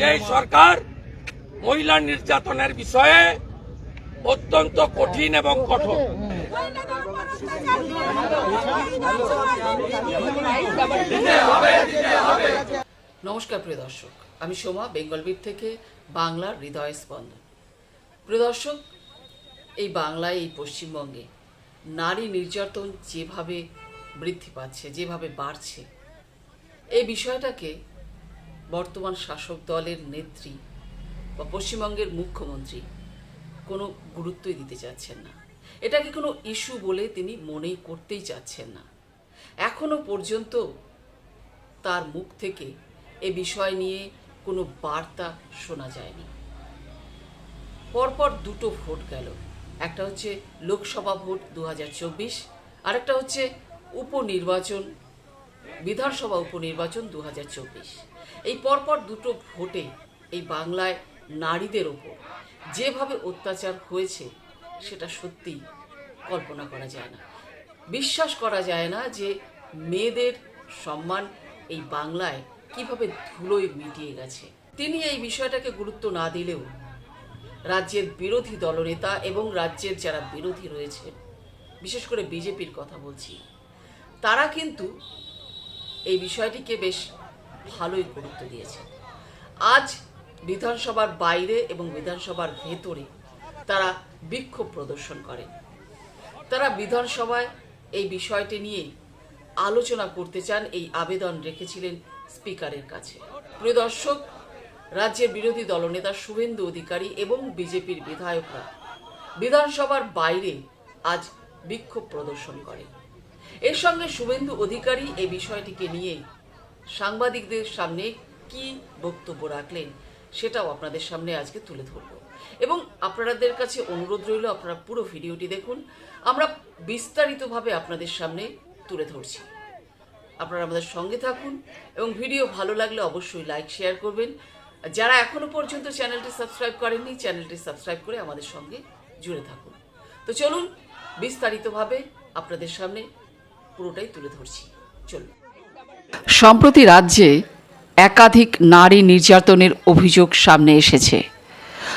যে সরকার মহিলা নির্যাতনের বিষয়ে অত্যন্ত কঠিন এবং কঠোর। নমস্কার প্রিয় দর্শক, আমি সোমা বেঙ্গলবিট থেকে বাংলার হৃদয় স্পন্দন। প্রিয় দর্শক, এই বাংলায়, এই পশ্চিমবঙ্গে নারী নির্যাতন যেভাবে বৃদ্ধি পাচ্ছে, যেভাবে বাড়ছে, এই বিষয়টাকে বর্তমান শাসক দলের নেত্রী বা পশ্চিমবঙ্গের মুখ্যমন্ত্রী কোনো গুরুত্বই দিতে চাচ্ছেন না। এটাকে কোনো ইস্যু বলে তিনি মনেই করতেই চাচ্ছেন না। এখনও পর্যন্ত তার মুখ থেকে এ বিষয় নিয়ে কোনো বার্তা শোনা যায়নি। পরপর দুটো ভোট গেল। একটা হচ্ছে লোকসভা ভোট দু আর একটা হচ্ছে উপনির্বাচন বিধানসভা উপনির্বাচন দু হাজার চব্বিশ। এই পরপর দুটো ভোটে এই বাংলায় নারীদের ওপর যেভাবে অত্যাচার হয়েছে, সেটা সত্যি কল্পনা করা যায় না। বিশ্বাস করা যায় না যে মেয়েদের সম্মান এই বাংলায় কীভাবে ধুলোয় মিটিয়ে গেছে। তিনি এই বিষয়টাকে গুরুত্ব না দিলেও রাজ্যের বিরোধী দলনেতা এবং রাজ্যের যারা বিরোধী রয়েছে, বিশেষ করে বিজেপির কথা বলছি, তারা কিন্তু এই বিষয়টিকে বেশ ভালোই গুরুত্ব দিয়েছে। আজ বিধানসভার বাইরে এবং বিধানসভার ভেতরে তারা বিক্ষোভ প্রদর্শন করেন তারা বিধানসভায় এই বিষয়টি নিয়ে আলোচনা করতে চান, এই আবেদন রেখেছিলেন স্পিকারের কাছে। প্রিয় দর্শক, রাজ্যের বিরোধী দলনেতা শুভেন্দু অধিকারী এবং বিজেপির বিধায়করা বিধানসভার বাইরে আজ বিক্ষোভ প্রদর্শন করে। এর সঙ্গে শুভেন্দু অধিকারী এই বিষয়টিকে নিয়ে সাংবাদিকদের সামনে কি বক্তব্য রাখলেন সেটাও আপনাদের সামনে আজকে তুলে ধরব। এবং আপনাদের কাছে অনুরোধ রইল, আপনারা পুরো ভিডিওটি দেখুন। আমরা বিস্তারিতভাবে আপনাদের সামনে তুলে ধরছি। আপনারা আমাদের সঙ্গে থাকুন এবং ভিডিও ভালো লাগলে অবশ্যই লাইক, শেয়ার করবেন। যারা এখনও পর্যন্ত চ্যানেলটি সাবস্ক্রাইব করেননি, চ্যানেলটি সাবস্ক্রাইব করে আমাদের সঙ্গে জুড়ে থাকুন। তো চলুন, বিস্তারিতভাবে আপনাদের সামনে পুরোটাই তুলে ধরছি। চলুন। সম্প্রতি রাজ্যে একাধিক নারী নির্যাতনের অভিযোগ সামনে এসেছে।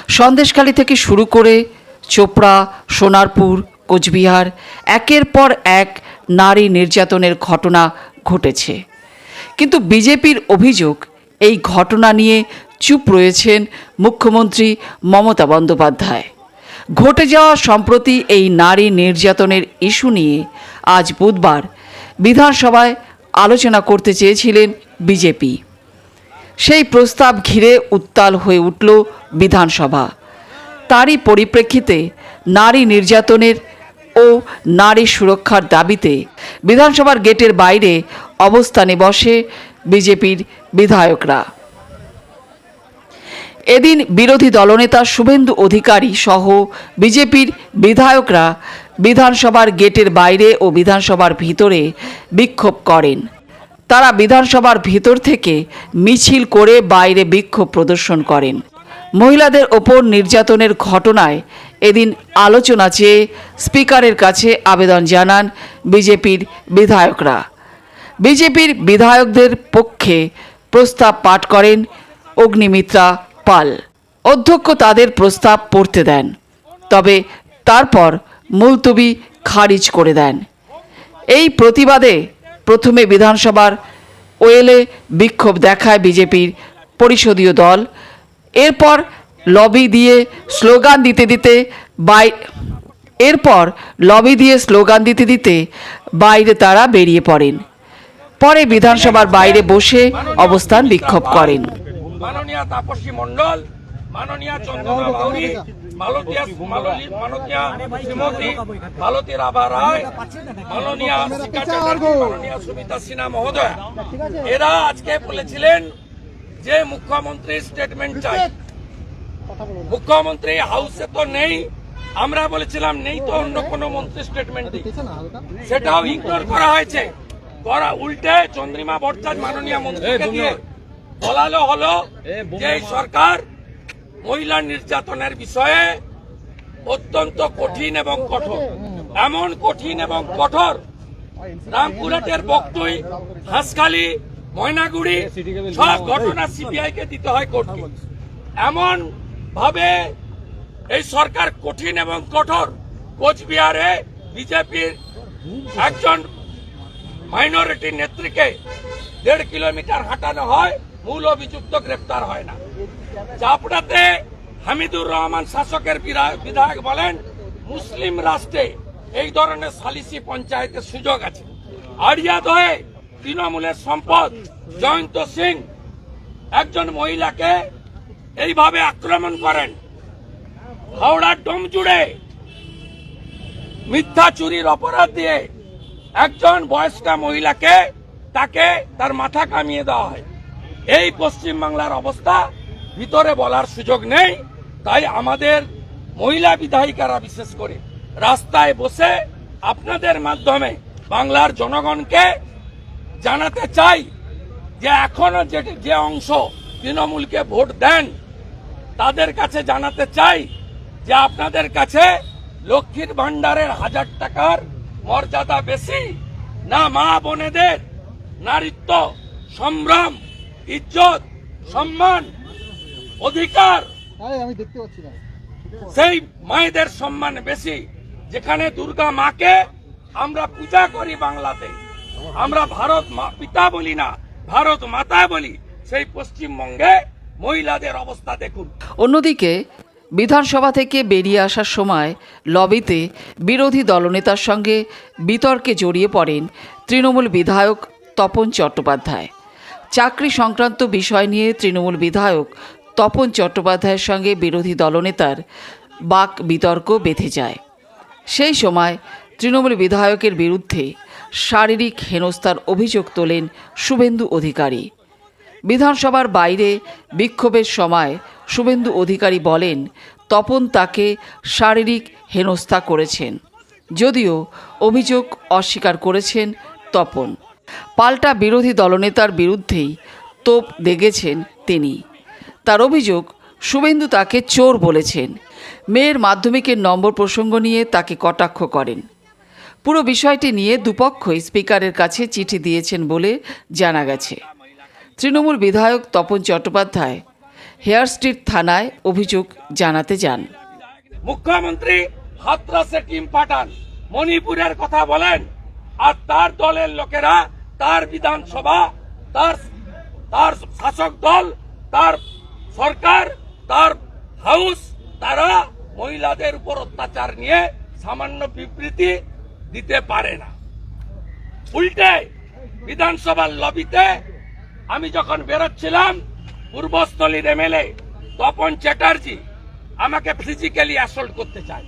সন্দেশখালী থেকে শুরু করে চোপড়া, সোনারপুর, কোচবিহার একের পর এক নারী নির্যাতনের ঘটনা ঘটেছে। কিন্তু বিজেপির অভিযোগ এই ঘটনা নিয়ে চুপ রয়েছেন মুখ্যমন্ত্রী মমতা বন্দ্যোপাধ্যায়। ঘটে যাওয়া সম্প্রতি এই নারী নির্যাতনের ইস্যু নিয়ে আজ বুধবার বিধানসভায় আলোচনা করতে চেয়েছিলেন বিজেপি। সেই প্রস্তাব ঘিরে উত্তাল হয়ে উঠল বিধানসভা। তারই পরিপ্রেক্ষিতে নারী নির্যাতনের ও নারী সুরক্ষার দাবিতে বিধানসভার গেটের বাইরে অবস্থানে বসে বিজেপির বিধায়করা। এদিন বিরোধী দলনেতা শুভেন্দু অধিকারী সহ বিজেপির বিধায়করা বিধানসভার গেটের বাইরে ও বিধানসভার ভিতরে বিক্ষোভ করেন। তারা বিধানসভার ভিতর থেকে মিছিল করে বাইরে বিক্ষোভ প্রদর্শন করেন। মহিলাদের ওপর নির্যাতনের ঘটনায় এদিন আলোচনা চেয়ে স্পিকারের কাছে আবেদন জানান বিজেপির বিধায়করা। বিজেপির বিধায়কদের পক্ষে প্রস্তাব পাঠ করেন অগ্নিমিত্রা পাল। অধ্যক্ষ তাদের প্রস্তাব পড়তে দেন। তবে তারপর মুলতবি খারিজ করে দেন। এই প্রতিবাদে প্রথমে বিধানসভার ওয়েলে বিক্ষোভ দেখায় বিজেপির পরিষদীয় দল। এরপর লবি দিয়ে স্লোগান দিতে দিতে বাই এরপর লবি দিয়ে স্লোগান দিতে দিতে বাইরে তারা বেরিয়ে পড়েন। পরে বিধানসভার বাইরে বসে অবস্থান বিক্ষোভ করেন। মাননীয় তাপসী মন্ডল মাননীয় বাউরি মালতীয়া শ্রীমতী মালতী রাভা রায় মাননীয় শিখা সুমিতা সিনহা মহোদয়। এরা আজকে বলেছিলেন যে মুখ্যমন্ত্রী স্টেটমেন্ট চাই। মুখ্যমন্ত্রী হাউসে তো নেই। আমরা বলেছিলাম নেই তো অন্য কোনো মন্ত্রী স্টেটমেন্ট দিই সেটাও ইগনোর করা হয়েছে। করা উল্টে চন্দ্রিমা ভট্টাচার্য মাননীয় মন্ত্রীকে দিয়ে বলালো হলো যে সরকার মহিলা নির্যাতনের বিষয়ে অত্যন্ত কঠিন এবং কঠোর। এমন কঠিন এবং কঠোর রামপুরহাটের বক্তুই, হাঁসখালি, ময়নাগুড়ি, সব ঘটনা সিবিআই কে দিতে হয় কোর্টকে। এমন ভাবে এই সরকার কঠিন এবং কঠোর। কোচবিহারে বিজেপির একজন মাইনরিটি নেত্রীকে দেড় কিলোমিটার হাঁটানো হয়, মূল অভিযুক্ত গ্রেপ্তার হয় না। চাপড়াতে হামিদুর রহমান শাসকের বিধায়ক বলেন, মুসলিম রাষ্ট্রে এই ধরনের সালিসি পঞ্চায়েতের সুযোগ আছে। আড়িয়াদয়ে তৃণমূলের সম্পদ জয়ন্ত সিং একজন মহিলাকে এইভাবে আক্রমণ করেন। হাওড়ার ডোমজুড়ে মিথ্যা চুরির অপরাধ দিয়ে একজন বয়স্কা মহিলাকে তাকে তার মাথা কামিয়ে দেওয়া হয়। এই পশ্চিম বাংলার অবস্থা ভিতরে বলার সুযোগ নেই, তাই আমাদের মহিলা বিধায়িকারা বিশেষ করে রাস্তায় বসে আপনাদের মাধ্যমে বাংলার জনগণকে জানাতে চাই যে এখনও যে যে অংশ তৃণমূলকে ভোট দেন, তাদের কাছে জানাতে চাই যে আপনাদের কাছে লক্ষ্মীর ভান্ডারের হাজার টাকার মর্যাদা বেশি না মা বোনেদের নারীত্ব, সম্ভ্রম, ইজ্জত, সম্মান অধিকার। আমি দেখতে পাচ্ছি না। সেই মায়েদের সম্মান বেশি। যেখানে দুর্গা মাকে আমরা পূজা করি বাংলাতে। আমরা ভারত মা- পিতা বলি না ভারত মাতা বলি। সেই পশ্চিমবঙ্গে মহিলাদের অবস্থা দেখুন। অন্যদিকে বিধানসভা থেকে বেরিয়ে আসার সময় লবিতে বিরোধী দলনেতার সঙ্গে বিতর্কে জড়িয়ে পড়েন তৃণমূল বিধায়ক তপন চট্টোপাধ্যায়। চাকরি সংক্রান্ত বিষয় নিয়ে তৃণমূল বিধায়ক তপন চট্টোপাধ্যায়ের সঙ্গে বিরোধী দলনেতার বাক বিতর্ক বেঁধে যায়। সেই সময় তৃণমূল বিধায়কের বিরুদ্ধে শারীরিক হেনস্থার অভিযোগ তোলেন শুভেন্দু অধিকারী। বিধানসভার বাইরে বিক্ষোভের সময় শুভেন্দু অধিকারী বলেন, তপন তাকে শারীরিক হেনস্থা করেছেন। যদিও অভিযোগ অস্বীকার করেছেন তপন। পাল্টা বিরোধী দলনেতার বিরুদ্ধেই তোপ দেগেছেন তিনি। তার অভিযোগ, শুভেন্দু তাকে চোর বলেছেন। মেয়ের মাধ্যমিকের নম্বর প্রসঙ্গ নিয়ে তাকে কটাক্ষ করেন। পুরো বিষয়টি নিয়ে দুপক্ষই স্পিকারের কাছে চিঠি দিয়েছেন বলে জানা গেছে। তৃণমূল বিধায়ক তপন চট্টোপাধ্যায়, হেয়ার স্ট্রিট থানায় অভিযোগ জানাতে যান। মুখ্যমন্ত্রী হাতরাসে টিম পাঠান, মণিপুরের কথা বলেন, আর তার দলের লোকেরা, তার বিধানসভা, তার তার শাসক দল, তার সরকার, তার হাউস, তারা মহিলাদের উপর অত্যাচার নিয়ে সামান্য বিবৃতি দিতে পারে না। উল্টে বিধানসভার লবিতে আমি যখন বেরোচ্ছিলাম, পূর্বস্থলীর এমএলএ তপন চ্যাটার্জি আমাকে ফিজিক্যালি অ্যাসল্ট করতে চায়।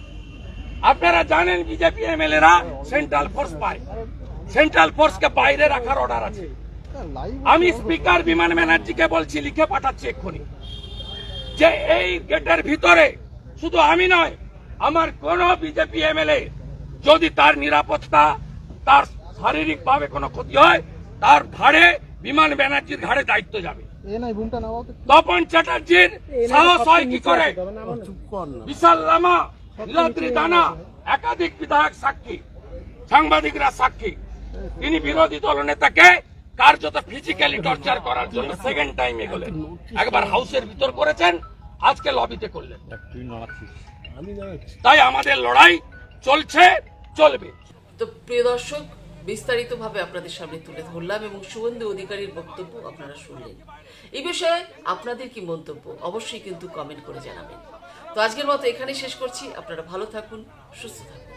আপনারা জানেন বিজেপি এমএলএরা সেন্ট্রাল ফোর্স পায়। সেন্ট্রাল ফোর্সকে বাইরে রাখার অর্ডার আছে। আমি স্পিকার বিমান ব্যানার্জিকে বলছি, লিখে পাঠাচ্ছি এক্ষুনি। যে এই গেটের ভিতরে শুধু আমি নয় আমার কোন বিজেপি এমএলএ যদি তার নিরাপত্তা তার শারীরিক ভাবে কোনো ক্ষতি হয় তার ঘাড়ে বিমান ব্যানার্জির ঘাড়ে দায়িত্ব যাবে। তপন চ্যাটার্জির সাহস হয় কি করে? বিশাল লামা নীলাদ্রি দানা একাধিক বিধায়ক সাক্ষী সাংবাদিকরা সাক্ষী। তিনি বিরোধী দল নেতাকে কার্যত ফিজিক্যালি টর্চার করার জন্য সেকেন্ড টাইম এগোলেন একবার হাউসের ভিতর করেছেন আজকে লবিতে করলেন। তাই আমাদের লড়াই চলছে চলবে। তো প্রিয় দর্শক বিস্তারিত ভাবে আপনাদের সামনে তুলে ধরলাম এবং সুগন্ধি অধিকারীর বক্তব্য আপনারা শুনলেন। এই বিষয়ে আপনাদের কি মন্তব্য অবশ্যই কিন্তু কমেন্ট করে জানাবেন। তো আজকের মতো এখানে শেষ করছি। আপনারা ভালো থাকুন সুস্থ থাকুন।